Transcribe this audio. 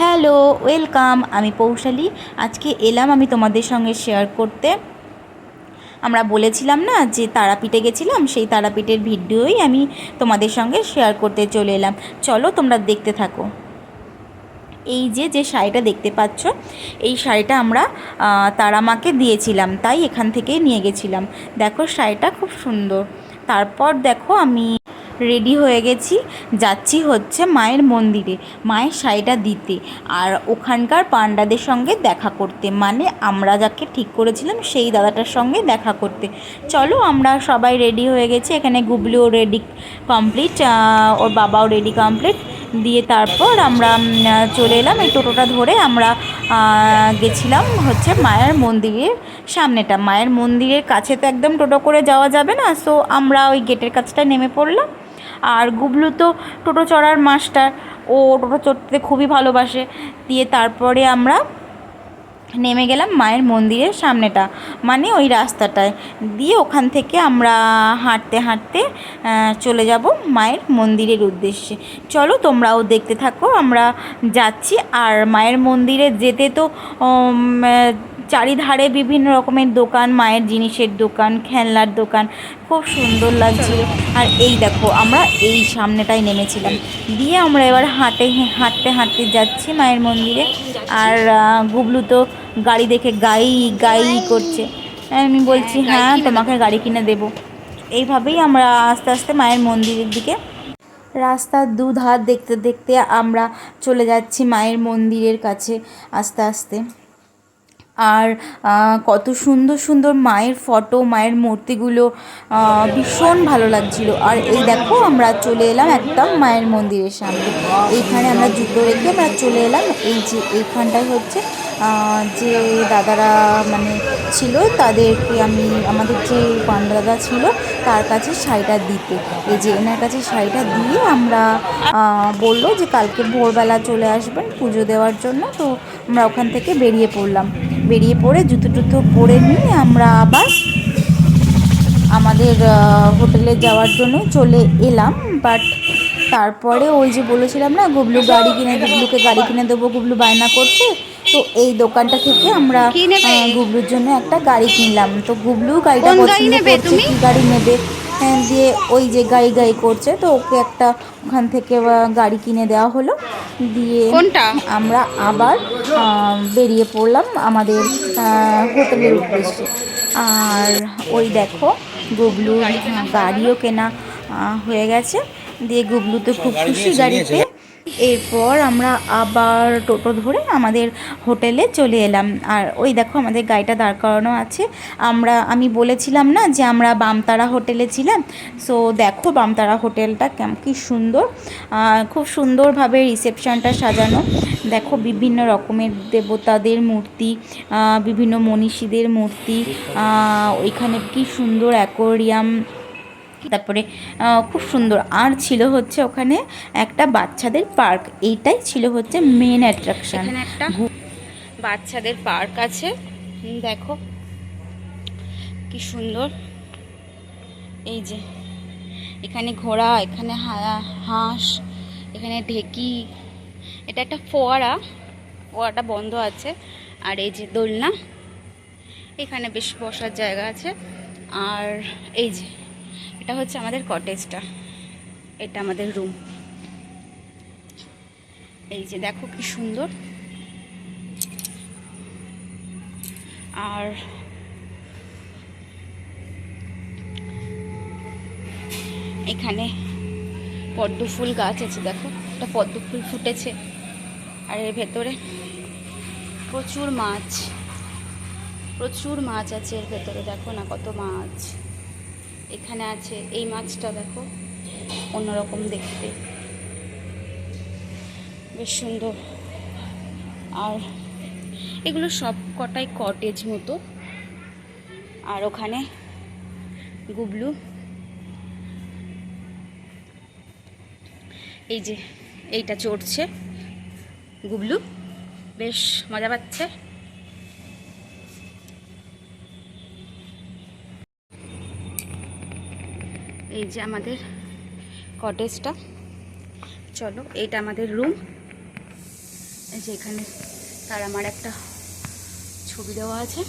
Hello welcome আমি পৌশালী। আজকে এলাম আমি তোমাদের সঙ্গে শেয়ার করতে। আমরা বলেছিলাম না যে তারাপীঠে গেছিলাম সেই তারাপীঠের ভিডিওই আমি তোমাদের সঙ্গে শেয়ার করতে চলে এলাম। চলো তোমরা দেখতে থাকো। এই যে যে শাড়িটা দেখতে পাচ্ছ এই শাড়িটা আমরা আহ, তারামাকে দিয়েছিলাম তাই এখান থেকেই নিয়ে গেছিলাম। দেখো শাড়িটা খুব সুন্দর। তারপর দেখো আমি রেডি হয়ে গেছি। যাচ্ছি হচ্ছে মায়ের মন্দিরে, মায়ের শাড়িটা দিতে। আর ওখানকার পান্ডাদের সঙ্গে দেখা করতে মানে আমরা যাকে ঠিক করেছিলাম সেই দাদাটার সঙ্গে দেখা করতে। চলো আমরা সবাই রেডি হয়ে গেছি, এখানে গুবলিও রেডি কমপ্লিট ওর বাবাও রেডি কমপ্লিট। দিয়ে তারপর আমরা চলে এলাম, এই টোটোটা ধরে আমরা গেছিলাম হচ্ছে মায়ের মন্দিরের সামনেটা। মায়ের মন্দিরের কাছে তো একদম টোটো করে যাওয়া যাবে না সো আমরা ওই গেটের কাছটা নেমে পড়লাম। আর গুবলু তো টোটো চড়ার মাস্টার। ও টোটো চড়তে খুবই ভালোবাসে। দিয়ে তারপরে আমরা নেমে গেলাম মায়ের মন্দিরের সামনেটা মানে ওই রাস্তাটায়। দিয়ে ওখান থেকে আমরা হাঁটতে হাঁটতে চলে যাব মায়ের মন্দিরের উদ্দেশ্যে। চলো তোমরাও দেখতে থাকো, আমরা যাচ্ছি। আর মায়ের মন্দিরে যেতে তো চারিধারে বিভিন্ন রকমের দোকান মায়ের জিনিসের দোকান খেলনার দোকান। খুব সুন্দর লাগছিল আর এই দেখো আমরা এই সামনেটায় নেমেছিলাম। দিয়ে আমরা এবার হাঁটে হাঁটতে হাঁটতে যাচ্ছি মায়ের মন্দিরে। আর গুবলু তো গাড়ি দেখে গাই গাই করছে। আমি বলছি হ্যাঁ তোমাকে গাড়ি কিনে দেবো। এইভাবেই আমরা আস্তে আস্তে মায়ের মন্দিরের দিকে রাস্তার দুধার দেখতে দেখতে আমরা চলে যাচ্ছি মায়ের মন্দিরের কাছে আস্তে আস্তে। আর কত সুন্দর সুন্দর মায়ের ফটো, মায়ের মূর্তিগুলো ভীষণ ভালো লাগছিল। আর এই দেখো, আমরা চলে এলাম একদম মায়ের মন্দিরের সামনে। এইখানে আমরা জুতো রেখে আমরা চলে এলাম। এই যে এইখানটায় হচ্ছে যে দাদারা মানে ছিল, তাদেরকে আমি, আমাদের যে পান্ডা দাদা ছিল, তার কাছে শাড়িটা দিতে। এই যে এনার কাছে শাড়িটা দিয়ে আমরা বলল যে কালকে ভোরবেলা চলে আসবেন পুজো দেওয়ার জন্য, তো আমরা ওখান থেকে বেরিয়ে পড়লাম। বেরিয়ে পড়ে জুতো টুতো পরে নিয়ে আমরা আবার আমাদের হোটেলে যাওয়ার জন্য চলে এলাম। বাট তারপরে ওই যে বলেছিলাম না গুবলু গাড়ি কিনে গুবলুকে গাড়ি কিনে দেবো গুবলু বায়না করছে। তো এই দোকানটা থেকে আমরা গুবলুর জন্য একটা গাড়ি কিনলাম। তো গুবলু গাড়িটা পছন্দ নেবে করছে? কি গাড়ি নেবে? দিয়ে ওই যে গাই গাই করছে তো ওকে একটা ওখান থেকে গাড়ি কিনে দেওয়া হলো। দিয়ে আমরা আবার বেরিয়ে পড়লাম আমাদের হোটেলের উদ্দেশ্যে। আর ওই দেখো গুবলুর গাড়িও কেনা হয়ে গেছে। দিয়ে গুবলু তো খুব খুশি গাড়িতে। এরপর আমরা আবার টোটো ধরে আমাদের হোটেলে চলে এলাম। আর ওই দেখো আমাদের গাড়িটা দাঁড় করানো আছে। আমরা, আমি বলেছিলাম না যে আমরা বামতারা হোটেলে ছিলাম। সো দেখো বামতারা হোটেলটা কেমন কি সুন্দর। খুব সুন্দরভাবে রিসেপশনটা সাজানো। দেখো বিভিন্ন রকমের দেবতাদের মূর্তি বিভিন্ন মনীষীদের মূর্তি ওইখানে কি সুন্দর অ্যাকোরিয়াম তারপরে খুব সুন্দর আর ছিল হচ্ছে ওখানে একটা বাচ্চাদের পার্ক। এইটাই ছিল হচ্ছে মেন অ্যাট্রাকশন এখানে একটা বাচ্চাদের পার্ক আছে। দেখো কি সুন্দর। এই যে এখানে ঘোড়া এখানে হাঁস এখানে ঢেকি। এটা একটা ফোয়ারা। ফোয়ারাটা বন্ধ আছে। আর এই যে দোলনা এখানে বেশ বসার জায়গা আছে। আর এই যে এটা হচ্ছে আমাদের কটেজটা এটা আমাদের রুম এই যে দেখো কি সুন্দর। আর এখানে পদ্ম ফুল গাছ আছে, দেখো। একটা পদ্ম ফুল ফুটেছে। আর এর ভেতরে প্রচুর মাছ। প্রচুর মাছ আছে এর ভেতরে, দেখো না কত মাছ। এখানে আছে এই মাছটা দেখো, অন্যরকম দেখতে। বেশ সুন্দর। আর এগুলো সব কটাই কটেজ মতো। আর ওখানে গুবলু। এই যে এইটা চড়ছে। গুবলু, বেশ মজা পাচ্ছে। এই যে আমাদের কটেজটা চলো এটা আমাদের রুম এই যে এখানে তার আমার একটা ছবি দেওয়া আছে।